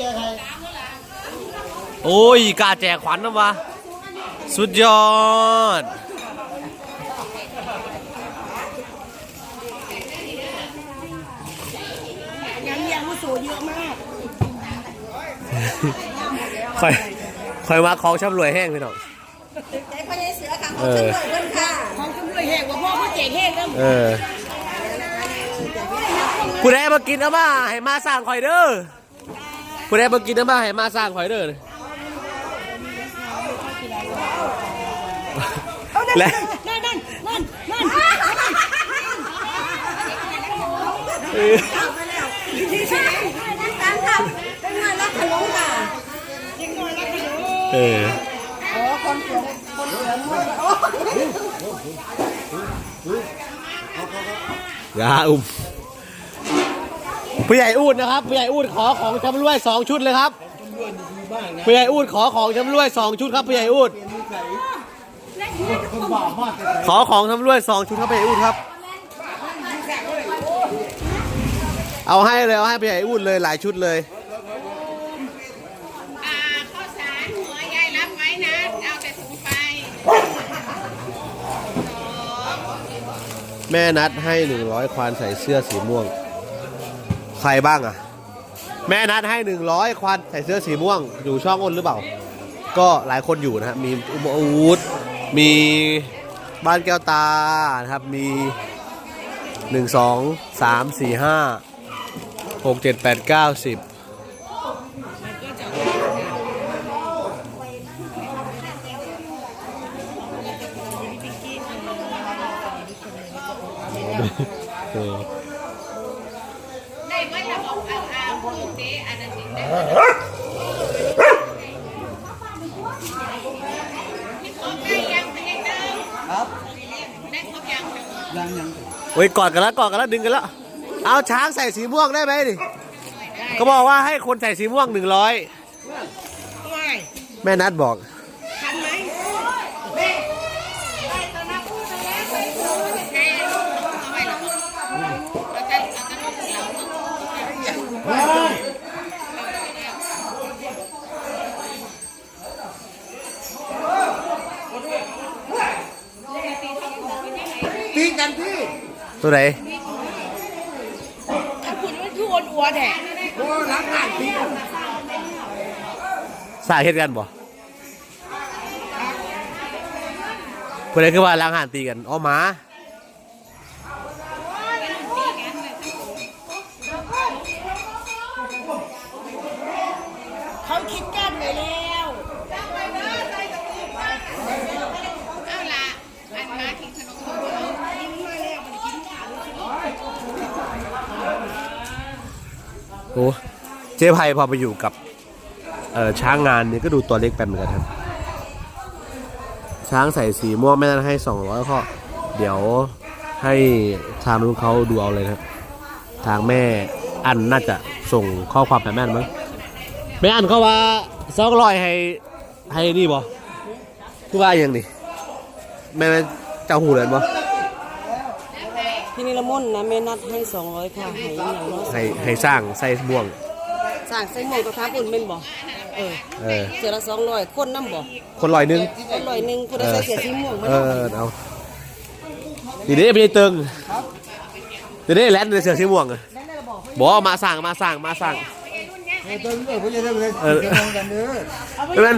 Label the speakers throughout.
Speaker 1: แจกใคร
Speaker 2: โอ้ยกล้าแจกขวัญนะวะสุดยอด
Speaker 3: ยังยังมุโสเยอะมาก
Speaker 2: ค่อยค่อยมาของช่ำรวยแห้งพี่น้อง
Speaker 3: ใจพญายเสือค่ะของฉันเลยเพิ่นค่ะของฉันเลยแห้งว่าพ่อพ่อเจ๋งแห้งก็
Speaker 2: เออผู้ใดมากินเอามาให้มาสร้างข่อยเด้อ ผู้ใดมากินเอามาให้มาสร้างข่อยเด้อและ
Speaker 3: นั่นนั่นนั่นนั่น
Speaker 2: เออ
Speaker 3: ที่ใช่ตามทำเป็นงานรักขนมค่ะ
Speaker 2: เออ
Speaker 3: โอ้คนเสือคนเสือมั่วโอ้
Speaker 2: ยาอุ้ม ผู้ใหญ่อูดนะครับผู้ใหญ่อูดขอของชำรวยสองชุดเลยครับผู้ใหญ่อูดขอของชำรวยสองชุดครับผู้ใหญ่อูดขอของชำรวยสองชุดครับผู้ใหญ่อูดครับ เอาให้เลยเอาให้ผู้ใหญ่อูดเลยหลายชุดเลย
Speaker 4: อ่าข้าวสารหัวยายรับไว้นะเอาแต่ถุงไป
Speaker 2: แม่นัดให้หนึ่งร้อยควานใส่เสื้อสีม่วง ใครบ้างอะ แม่นัดให้หนึ่งร้อยควานใส่เสื้อสีม่วง อยู่ช่องอ้นหรือเปล่า ก็หลายคนอยู่นะครับมีอุโมอูดมีบ้านแก้วตานะครับมีหนึ่งสองสามสี่ห้าหกเจ็ดแปดเก้าสิบเออ
Speaker 1: ครับ
Speaker 4: ได้ครบยัง
Speaker 1: ยังยัง
Speaker 2: เฮ้ยกอดกันแล้วกอดกันแล้วดึงกันแล้ว เอาช้างใส่สีม่วงได้ไหมดิก็บอกว่าให้คนใส่สีม่วงหนึ่งร้อย
Speaker 3: ไม่
Speaker 2: แม่นัดบอก
Speaker 3: ทันไหม
Speaker 4: ให้ลูกเอาไว้หรอกเราจะเราจะลูกเราลูก
Speaker 1: ตีกันพี่
Speaker 2: ตัวไหน
Speaker 3: ถ้าคุณมันคืออ้วนอ้วนแท้
Speaker 1: โอ้รักกันตีกัน
Speaker 2: สาเหตุกันบ่เพื่อนคือว่าล้างหานตีกันอ๋อหมา
Speaker 3: เขาคิดกันไว้แล้ว
Speaker 4: เอาละอันมาทิ้งขนมของเรา
Speaker 2: โอ้เจ๊ไพพอไปอยู่กับเอ่อช้างงานเนี่ยก็ดูตัวเล็กไปเหมือนกันครับ ช้างใส่สีม่วงแม่นั้นให้สองร้อยข้อเดี๋ยวให้ทางนู้นเขาดูเอาเลยครับ ทางแม่อันน่าจะส่งข้อความไปแม่นมั้งแม่อันเขาว่าสองร้อยให้ให้นี่บ่คือว่าอย่างนี้แม่เจ้าหูเลยบ่
Speaker 3: นิรมนต์นะแม่นัดให้สองร้อยค่ะให้อย่างน้อย
Speaker 2: ให้ให้สร้างใส่ม่วง
Speaker 3: สั่งใส่หมวกกระทะคุณเป็นบ่เออ
Speaker 2: เออ
Speaker 3: เสือละสองร้อยคนน้ำบ่
Speaker 2: คนลอยหนึง
Speaker 3: คนร้อยหนึ่งผู้ใดใส่เสื้อสีม่วงมา
Speaker 2: เอ
Speaker 3: เนาะ
Speaker 2: อเอาทีนี้ไม่ได้ตึงทีนี้แลนด์ในเสือสีม่วงอะบอกว่ามาสั่งมาสั่งมาสั่ง
Speaker 1: เฮ้ยตัวนี้ผมจะได้เลย
Speaker 2: เออ
Speaker 1: จะลงกันเด้อ
Speaker 2: บ่แม่น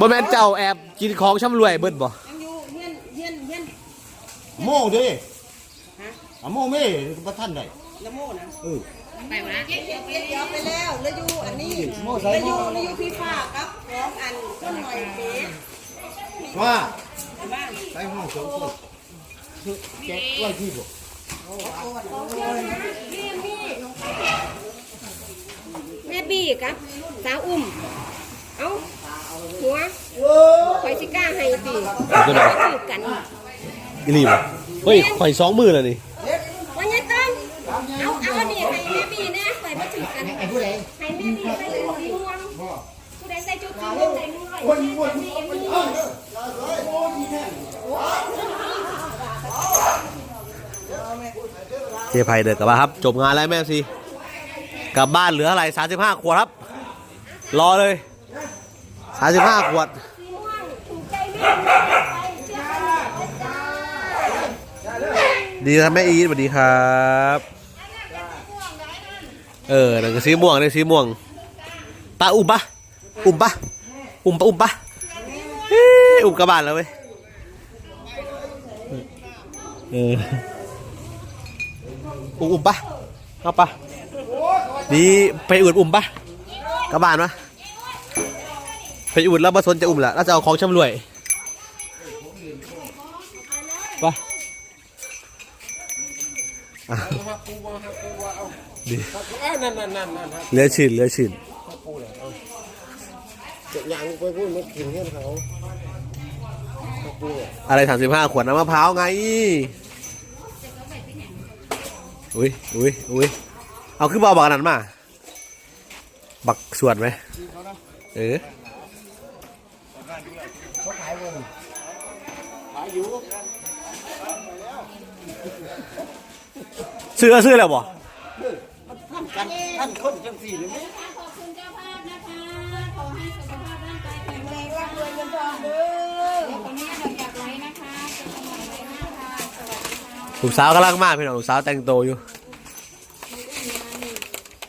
Speaker 2: บ่แม่นเจ้าแอบกินของช่ำรวยเบิดบ่
Speaker 3: ยังอยู่เฮียนเฮียนเฮียน
Speaker 1: โม่ดิ อะโม่ไม่ประทันได้
Speaker 3: ละโมนะ
Speaker 1: เออ
Speaker 4: ไปวะ
Speaker 3: เดี๋ยวไปแล้วแล้วอยู่อันนี้
Speaker 1: โม่ใส่
Speaker 3: แล้วอ
Speaker 1: โม่
Speaker 3: ยู่แล้วอยู่พี่ฟ้าครับของอันต้นหน่อยเฟส
Speaker 1: ว่า
Speaker 3: บ้าน
Speaker 1: ใส่ห้องสองคนแกะไว้ที่บ่
Speaker 4: แม่บี้กับสาวอุ้ม เอ้าหัวคอยสิกล้าให้ตี
Speaker 2: ตัวไหน
Speaker 4: ถือกัน
Speaker 2: อีหลีบ่เฮ้ยข่อยสองมือแล้วนี่
Speaker 4: วันนี้ต้องเอาเอาอันนี้ให้แม่บี้นะคอยมาถือกัน
Speaker 1: ไอ้ผู้ใด
Speaker 4: ให้แม่บี้ใส่ชุดสีม่วงผู้ใดใส่ชุดสีม่วง ใส่ม่วง
Speaker 1: คนคนคน
Speaker 2: เจ๊ไพเดินกลับบ้าครับ จบงานแล้วแม่สิกลับบ้านเหลืออะไร35ขวดครับ รอเลยสามสิบห้าขวดดีครับแม่อีทสวัสดีครับ เออหนั่นก็สีม่วงนี่สีม่วง ตาอุ้มปะอุ้มปะ อุ้มปะอุ้มปะเอ้ยอุ้มกระบาลแล้วเว้ยเอออุ้มอุ้มปะเอาปะดีไปอุดอุ้มปะกระบาลปะไปอุดแล้วมาสนจะอุ้มละแล้วจะเอาของชำรวยไปอะดี
Speaker 1: นั่นนั่นนั่นนั่นครับ
Speaker 2: เหลือชื่นเหลือชื่น
Speaker 1: เจ็บยางไปพูดไม่กินเงี้ยเขาปูเนี่ย
Speaker 2: อะไรสามสิบห้าขวดน้ำมะพร้าวไง อุ้ยอุ้ยอุ้ยเอาขึ้นบอบอกอันนั้นมา บักสวดไหม เออ
Speaker 1: เขาขายผมขายอยู่
Speaker 2: ซื้อแล้วซื้อแล้วบ่
Speaker 1: ท่านกันท่านคนจังสี่เลยไหม
Speaker 3: ลังใจให้ค่ะสวัสดีค่ะ
Speaker 2: ลูกสาวกำลังมากพี่น้องลูกสาวแต่งตัวอยู่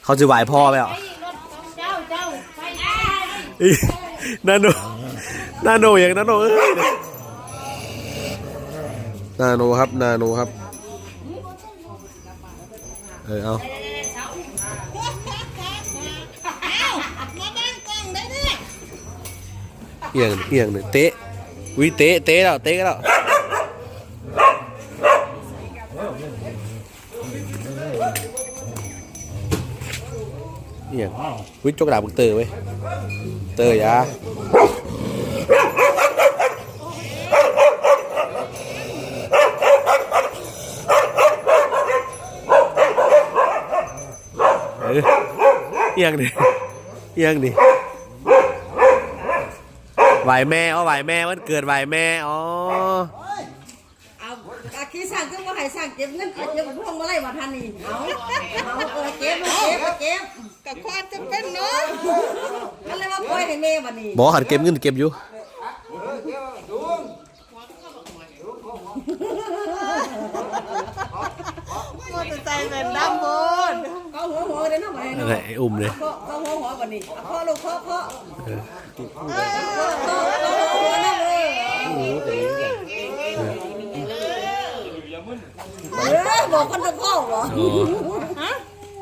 Speaker 2: เขาจะไหวพ่อไปเหรอ
Speaker 3: ไอ้รถเจ้าเจ้าไปได้
Speaker 2: อีนาโนนาโนอย่างนาโนเอ้ยนาโนครับนาโนครับ เออเอา
Speaker 3: เอี
Speaker 2: ยงเอียงหนึ่งเตะวิเตะเตะแล้วเตะแล้วเอียงวิจกดาบึงเตอร์ไว้ยเตอร์ยาเออเอียงดิเอียงดิ ไหวแม่อ๋อไหวแม่วันเกิดไหวแม่อ๋อ
Speaker 3: เอาอาคีสั่งก็ว่าให้สั่งเก็บเงินเก็บพวงมาไล่มาทันนี่เอาเอาเออเก็บเก็บเก็บกับความจะเป็นเนาะมันเลยว่าปล่อยให้แม่บัดนี้
Speaker 2: บอกขันเก็บเงินเก็บอยู่
Speaker 3: มอเตอร์ไซค์เป็นดำบนก็หัวหัวเด้เนาะบัดนี้
Speaker 2: นั่นแหละไอ้อุ้มเลย
Speaker 3: ก็ก็หั วหัวบัดนี้เอาพ่อลูกพ่อพ่อเออเออเออเออหัวนั่นเลยเออบอกคนจะพ่อเหรอ
Speaker 2: อ๋อ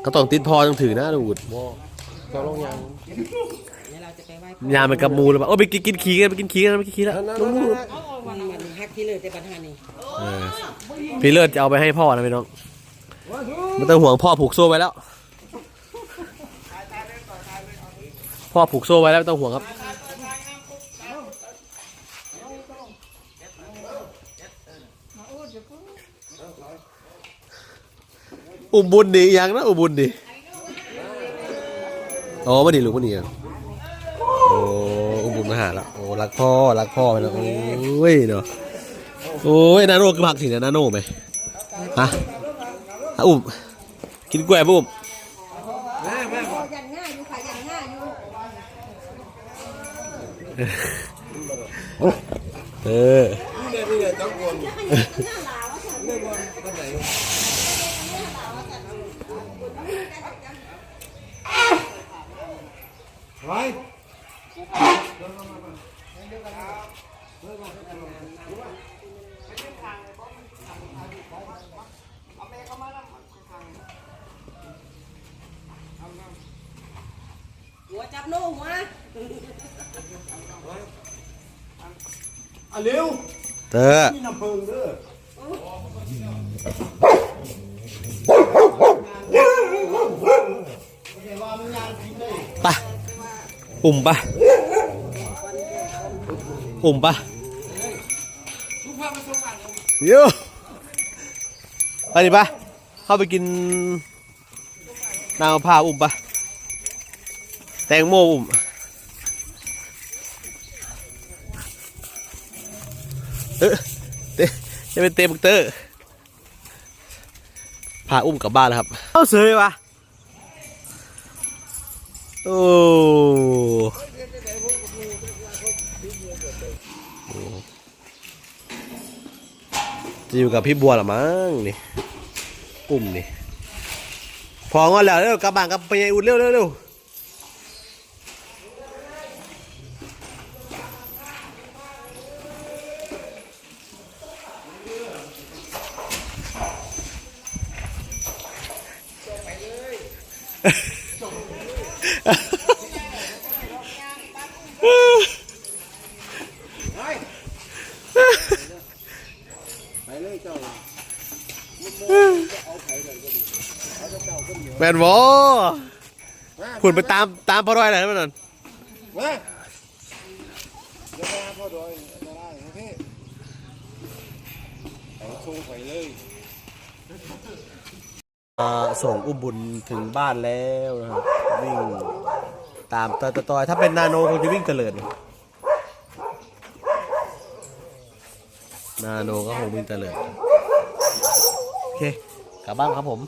Speaker 2: ก็ต้องติดพอต้องถือหนะดูด
Speaker 1: จะลงยาง
Speaker 2: ยามมันกับมูเลยป่ะโอ้ไปกินกินขี้กันไปกินขี้กันไปกินขี้แล้ว
Speaker 1: นั่นนั่นนั่น
Speaker 3: มันฮักที่เลยแต่ปัญหานี้
Speaker 2: พี่เลิศจะเอาไปให้พ่อนะพี่น้องไม่ต้องห่วงพ่อผูกโซ่ไว้แล้ว พ่อผูกโซ่ไว้แล้วไม่ต้องห่วงครับ อุบุญดียังนะอุบุญดีโอ้ไม่ดีลูกไม่ดีอะโอ้อุบุญมาหาล้วโอ้รักพ่อรักพ่อไปแล้วโอ้ยเนาะโอ้ยนาโนคือผักสิเนี่ยนาโน่ไหมฮะอุ้มกินกล้วยปุ้ม
Speaker 3: ยันง่ายอยู่ค่ะยันง่ายอยู่
Speaker 2: เออ
Speaker 1: เนี่ยนี่เนี่ยต้องวนไว้
Speaker 3: หัวจับโน่หัว
Speaker 1: อะเร็ว
Speaker 2: เตอ
Speaker 1: นี่น้ำเพิงเด้อ
Speaker 2: ไปอุ้มปะอุ้มปะเยอะไปดิปะเข้าไปกินนางมะพร้าวอุ้มปะแตงโมอุ้ม เออเตะจะเป็นเตะบักเตอร์พาอุ้มกลับบ้านแล้วครับ เอาเสยวะโอ้จะอยู่กับพี่บัวหรอมั้งนี่กุ้มนี่ พองอนแล้วเร็วกลับบ้านกลับไปยายอุ่นเร็วเร็วเร็ว แมนวอขุนไปตามตามพ่อร้อยอะไรนั่นน่ะ
Speaker 1: มาเดี๋ยวไปหาพ่อดอยจะได้โอเคไปส่งไปเลย
Speaker 2: อ่าส่งอุ้มบุญถึงบ้านแล้วนะครับ วิ่งตามตอยตอยถ้าเป็นนาโนคงจะวิ่งเตลิดนาโนก็คงวิ่งเตลิดโอเคกลับบ้านครับผม